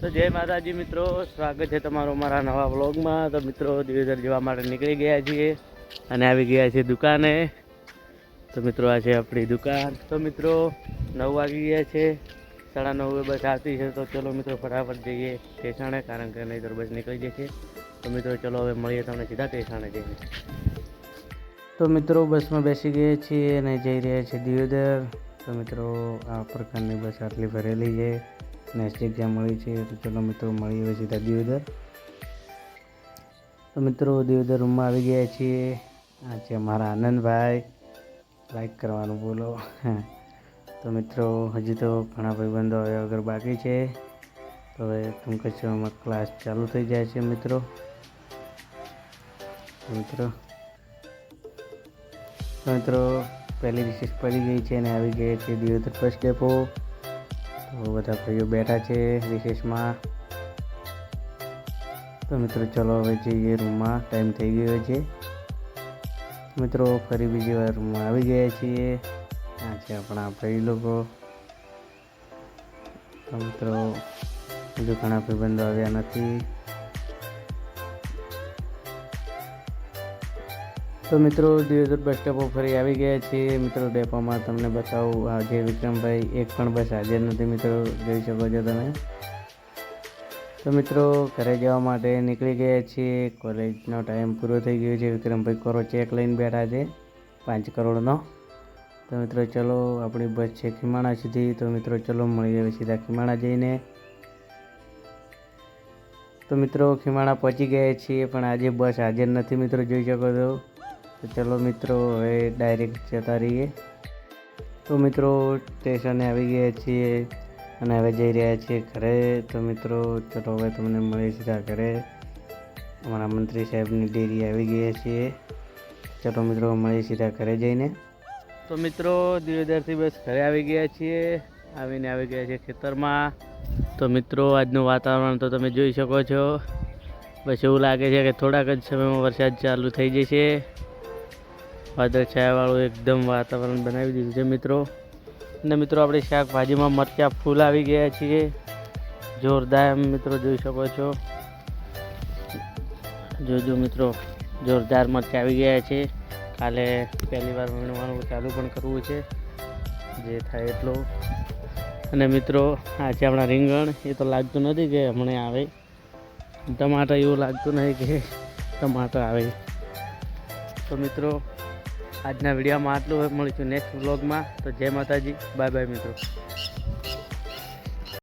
તો જય માતાજી મિત્રો, સ્વાગત છે તમારો મારા નવા વ્લોગમાં. તો મિત્રો, દિવેદર જોવા માટે નીકળી ગયા છીએ અને આવી ગયા છીએ દુકાને. તો મિત્રો, આ છે આપણી દુકાન. તો મિત્રો, નવ વાગી ગયા છે. સાડા નવે બસ આવતી છે. તો ચલો મિત્રો, ફટાફટ જઈએ સ્ટેશને કારણ કે નહીં બસ નીકળી જશે. તો મિત્રો, ચલો હવે મળીએ તમને સીધા સ્ટેશને જઈને. તો મિત્રો, બસમાં બેસી ગયા છીએ અને જઈ રહ્યા છીએ દિયોદર તો મિત્રો, આ પ્રકારની બસ આટલી ભરેલી છે. નેક્સ્ટ જ્યાં મળી છે. તો ચલો મિત્રો, મળીએ હવે સીધા દિયોદર. તો મિત્રો, દિયોદર રૂમમાં આવી ગયા છીએ. આ છે મારા આનંદભાઈ. લાઈક કરવાનું બોલો તો મિત્રો, હજી તો ઘણા ભાઈબંધો હવે વગર બાકી છે. તો હવે ટૂંક જ ક્લાસ ચાલુ થઈ જાય છે મિત્રો. મિત્રો મિત્રો, પહેલી રિસીસ પડી ગઈ છે અને આવી ગઈ છે દિયોદર બસ ડેપો તો બધા ભાઈઓ બેઠા છે રિસેસમાં તો મિત્રો ચલો હવે જઈએ રૂમમાં, ટાઈમ થઈ ગયો છે. મિત્રો ફરી બીજી વાર રૂમમાં આવી ગયા છીએ. આ છે આપણા ભાઈ લોકો. તો મિત્રો, હજુ ઘણા ભાઈબંધો આવ્યા નથી. તો મિત્રો દિયોદર બસ સ્ટોપ પર ફરી આવી ગયા છીએ મિત્રો, ડેપોમાં તમને બતાવું, આજે વિક્રમભાઈ એક પણ બસ હાજર નથી. મિત્રો, જોઈ શકો છો તમે. તો મિત્રો, ઘરે જવા માટે નીકળી ગયા છીએ. કોલેજનો ટાઈમ પૂરો થઈ ગયો છે. વિક્રમભાઈ કોરો ચેક લઈને બેઠા છે, પાંચ કરોડનો. તો મિત્રો, ચલો, આપણી બસ છે ખીમાણા સુધી. તો મિત્રો, ચલો, મળી હવે સીધા ખીમાણા જઈને. તો મિત્રો, ખીમાણા પહોંચી ગયા છીએ, પણ આજે બસ હાજર નથી. મિત્રો, જોઈ શકો છો. તો ચલો મિત્રો, હવે ડાયરેક્ટ જતા રહીએ. તો મિત્રો સ્ટેશને આવી ગયા છીએ અને હવે જઈ રહ્યા છીએ ઘરે. તો મિત્રો, ચલો હવે તમને મળી સીધા ઘરે. અમારા મંત્રી સાહેબની ડેરી આવી ગયા છીએ. ચલો મિત્રો મળી સીધા ઘરે જઈને. તો મિત્રો દિયોદરથી બસ ઘરે આવી ગયા છીએ. આવીને આવી ગયા છીએ ખેતરમાં. તો મિત્રો, આજનું વાતાવરણ તો તમે જોઈ શકો છો. બસ એવું લાગે છે કે થોડાક જ સમયમાં વરસાદ ચાલુ થઈ જશે. વાદળ છાયાવાળું એકદમ વાતાવરણ બનાવી દીધું છે મિત્રો. અને મિત્રો, આપણે શાકભાજીમાં મરચાં ફૂલ આવી ગયા છીએ. જોરદાર મિત્રો, જોઈ શકો છો. જોજો મિત્રો, જોરદાર મરચાં આવી ગયા છે. કાલે પહેલી વાર વીણવાનું ચાલુ પણ કરવું છે. જે થાય એટલું. અને મિત્રો, આજે આપણા રીંગણ, એ તો લાગતું નથી કે હમણાં આવે. ટમાટર એવું લાગતું નથી કે ટમાટર આવે. તો મિત્રો આજના વિડીયોમાં આટલું મળીશું નેક્સ્ટ વ્લોગમાં તો જય માતાજી. બાય બાય મિત્રો.